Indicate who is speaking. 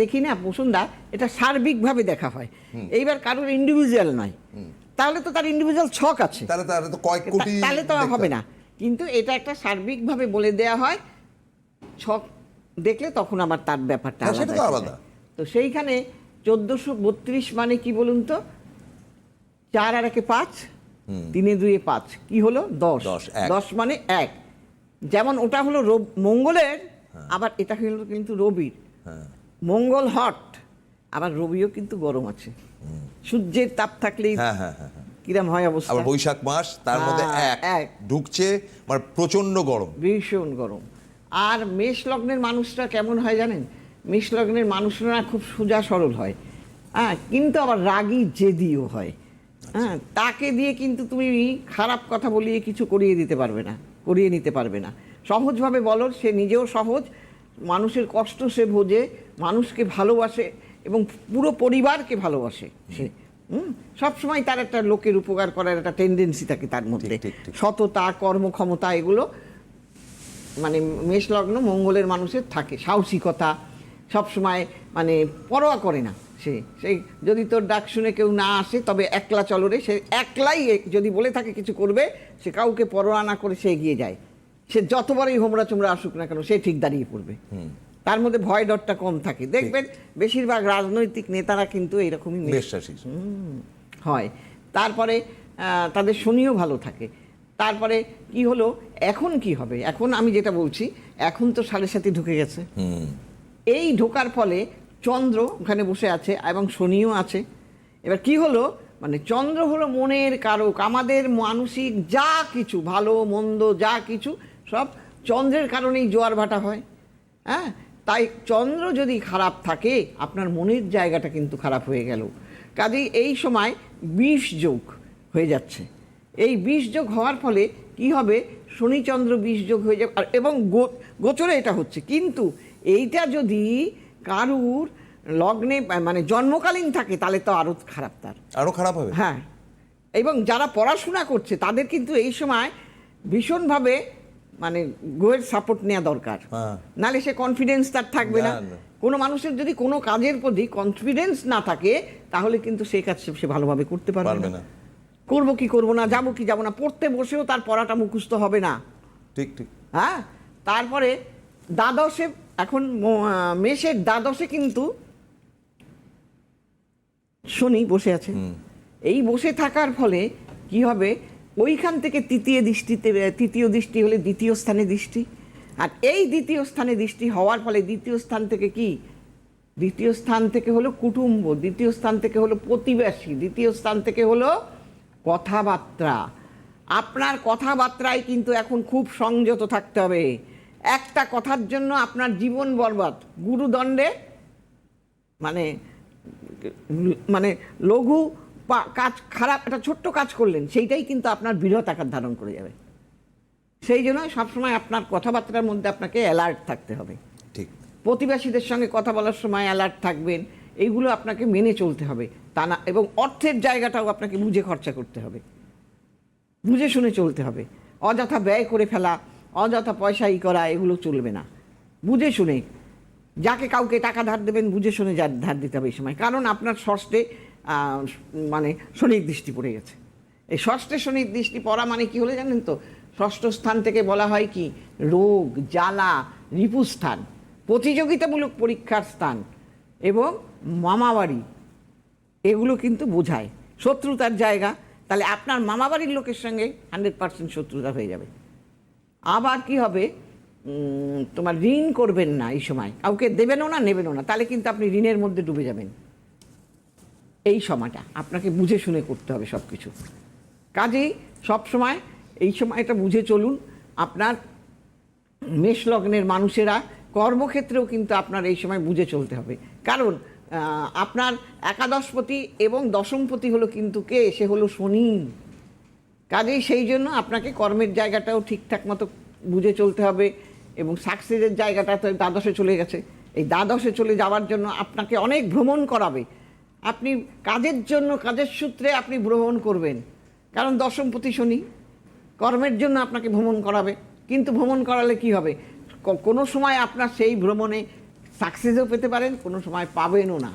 Speaker 1: দেখি না বসুন্ধা এটা সার্বিকভাবে দেখা হয়। এইবার কারোর ইন্ডিভিজুয়াল নয়। তাহলে তো তার ইন্ডিভিজুয়াল ছক আছে।
Speaker 2: তাহলে তো কয়েক কোটি
Speaker 1: তাহলে তো হবে না। কিন্তু এটা একটা সার্বিকভাবে বলে দেয়া হয় ছক দেখলে তখন আবার তার ব্যাপারটা
Speaker 2: হ্যাঁ, আলাদা।
Speaker 1: তো সেইখানে চোদ্দশো বত্রিশ মানে কি বলুন তো? চার আর একে পাঁচ তিনে দুয়ে পাঁচ। কি হলো? দশ।
Speaker 2: দশ,
Speaker 1: মানে এক। যেমন ওটা হলো মঙ্গলের আবার এটা হলো কিন্তু রবির।
Speaker 2: হ্যাঁ।
Speaker 1: মঙ্গল হট আবার রবিও কিন্তু গরম আছে। সূর্যের তাপ থাকলেই
Speaker 2: হ্যাঁ হ্যাঁ হ্যাঁ।
Speaker 1: কিরম হয় অবস্থা?
Speaker 2: আবার বৈশাখ মাস তার মধ্যে এক
Speaker 1: এক।
Speaker 2: ঢুকছে মানে প্রচণ্ড গরম।
Speaker 1: ভীষণ গরম। আর মেষ লগ্নের মানুষরা কেমন হয় জানেন? মেষ লগ্নের মানুষরা খুব সোজা সরল হয়। হ্যাঁ কিন্তু আবার রাগী জেদিও হয়। হ্যাঁ তাকে দিয়ে কিন্তু তুমি খারাপ কথা বলিয়ে কিছু করিয়ে দিতে পারবে না করিয়ে নিতে পারবে না। সহজভাবে বলো সে নিজেও সহজ মানুষের কষ্ট সে বোঝে মানুষকে ভালোবাসে এবং পুরো পরিবারকে ভালোবাসে সে। হুম? সবসময় তার একটা লোকের উপকার করার একটা টেন্ডেন্সি থাকে তার মধ্যে। সততা কর্মক্ষমতা এগুলো মানে মেষলগ্ন মঙ্গলের মানুষের থাকে। সাহসিকতা সবসময় মানে পরোয়া করে না সে। সেই যদি তোর ডাক শুনে কেউ না আসে তবে একলা চলরে সে একলাই যদি বলে থাকে কিছু করবে সে কাউকে পরোয়া না করে সে এগিয়ে যায়। সে যতবারই হোমরা চোমরা আসুক না কেন সে ঠিক দাঁড়িয়ে পড়বে। তার মধ্যে ভয় ডরটা কম থাকে। দেখবেন বেশিরভাগ রাজনৈতিক নেতারা কিন্তু এরকমই হয়। তারপরে তাদের শনিও ভালো থাকে। তারপরে কি হলো? এখন কি হবে? এখন আমি যেটা বলছি এখন তো সাড়ে সাথে ঢুকে গেছে। এই ঢোকার ফলে চন্দ্র ওখানে বসে আছে এবং শনিও আছে। এবার কি হলো? মানে চন্দ্র হলো মনের কারক। আমাদের মানসিক যা কিছু ভালো মন্দ যা কিছু সব চন্দ্রের কারণেই জোয়ার ভাটা হয় হ্যাঁ? তাই চন্দ্র যদি খারাপ থাকে আপনার মনের জায়গাটা কিন্তু খারাপ হয়ে গেল। কাজেই এই সময় বিষ যোগ হয়ে যাচ্ছে। এই বিষ যোগ হওয়ার ফলে কি হবে? শনিচন্দ্র বিষ যোগ হয়ে যাবে। আর এবং গো- গোচরে এটা হচ্ছে কিন্তু এইটা যদি কারুর লগ্নে মানে জন্মকালীন থাকে তাহলে তো আরও খারাপ তার।
Speaker 2: আরও খারাপ হবে?
Speaker 1: হ্যাঁ। এবং যারা পড়াশোনা করছে তাদের কিন্তু এই সময় ভীষণভাবে মানে গোয়ের সাপোর্ট নেওয়া দরকার।
Speaker 2: হ্যাঁ।
Speaker 1: নালে সে কনফিডেন্স তার থাকবে না। কোনো মানুষের যদি কোনো কাজের প্রতি কনফিডেন্স না থাকে তাহলে কিন্তু সে কাজ সে- ভালোভাবে করতে পারবে না। করব কি করব না যাব কি যাব না পড়তে বসেও তার পড়াটা মুখস্থ হবে না।
Speaker 2: ঠিক ঠিক।
Speaker 1: হ্যাঁ? তারপরে দ্বাদশে এখন মেষের দ্বাদশে কিন্তু শনি বসে আছে। এই বসে থাকার ফলে কি হবে? ওইখান থেকে তৃতীয় দৃষ্টিতে, তৃতীয় দৃষ্টি হলে দ্বিতীয় স্থানে দৃষ্টি। আর এই দ্বিতীয় স্থানে দৃষ্টি হওয়ার ফলে দ্বিতীয় স্থান থেকে কি? দ্বিতীয় স্থান থেকে হলো কুটুম্ব, দ্বিতীয় স্থান থেকে হলো প্রতিবেশী, দ্বিতীয় স্থান থেকে হলো কথাবার্তা। আপনার কথাবার্তায় কিন্তু এখন খুব সংযত থাকতে হবে। একটা কথার জন্য আপনার জীবন বরবাদ, গুরুদণ্ডে মানে মানে লঘু কাজ খারাপ একটা ছোট্ট কাজ করলেন সেইটাই কিন্তু আপনার বৃহৎ আকার ধারণ করে যাবে। সেই জন্য সবসময় আপনার কথাবার্তার মধ্যে আপনাকে অ্যালার্ট থাকতে হবে।
Speaker 2: ঠিক।
Speaker 1: প্রতিবেশীদের সঙ্গে কথা বলার সময় অ্যালার্ট থাকবেন এইগুলো আপনাকে মেনে চলতে হবে। তা না এবং অর্থের জায়গাটাও আপনাকে বুঝে খরচা করতে হবে। বুঝে শুনে চলতে হবে। অযথা ব্যয় করে ফেলা অযথা পয়সা ই করা এগুলো চলবে না। বুঝে শুনে যাকে কাউকে টাকা ধার দেবেন বুঝে শুনে যা ধার দিতে হবে এই সময়। কারণ আপনার ষষ্ঠে মানে শনির দৃষ্টি পড়ে গেছে। এই ষষ্ঠে শনির দৃষ্টি পড়া মানে কি হলে জানেন তো? ষষ্ঠ স্থান থেকে বলা হয় কি? রোগ, জ্বালা রিপু স্থান প্রতিযোগিতামূলক পরীক্ষার স্থান এবং মামাবাড়ি। এগুলো কিন্তু বোঝায়। শত্রুতার জায়গা। তাহলে আপনার মামাবাড়ির লোকের সঙ্গে হান্ড্রেড পার্সেন্ট শত্রুতা হয়ে যাবে। আবার কি হবে? তোমার ঋণ করবেন না এই সময়। কাউকে দেবেনও না, নেবেনও না। তাহলে কিন্তু আপনি ঋণের মধ্যে ডুবে যাবেন। এই সময়টা। আপনাকে বুঝে শুনে করতে হবে সব কিছু কাজেই সব সময় এই সময়টা বুঝে চলুন, আপনার মেষ লগ্নের মানুষেরা কর্মক্ষেত্রেও কিন্তু আপনার এই সময় বুঝে চলতে হবে। কারণ আপনার একাদশপতি এবং দশমপতি হলো কিন্তু কে? সে হলো শনি। কাজেই সেই জন্য আপনাকে কর্মের জায়গাটাও ঠিকঠাক মতো বুঝে চলতে হবে এবং সাকসেসের জায়গাটা তো দ্বাদশে চলে গেছে। এই দ্বাদশে চলে যাওয়ার জন্য আপনাকে অনেক ভ্রমণ করাবে। আপনি কাজের জন্য, কাজের সূত্রে আপনি ভ্রমণ করবেন। কারণ দশমপতি শনি কর্মের জন্য আপনাকে ভ্রমণ করাবে। কিন্তু ভ্রমণ করালে কি হবে? কোনো সময় আপনার সেই ভ্রমণে সাকসেসও পেতে পারেন, কোনো সময় পাবেনও না।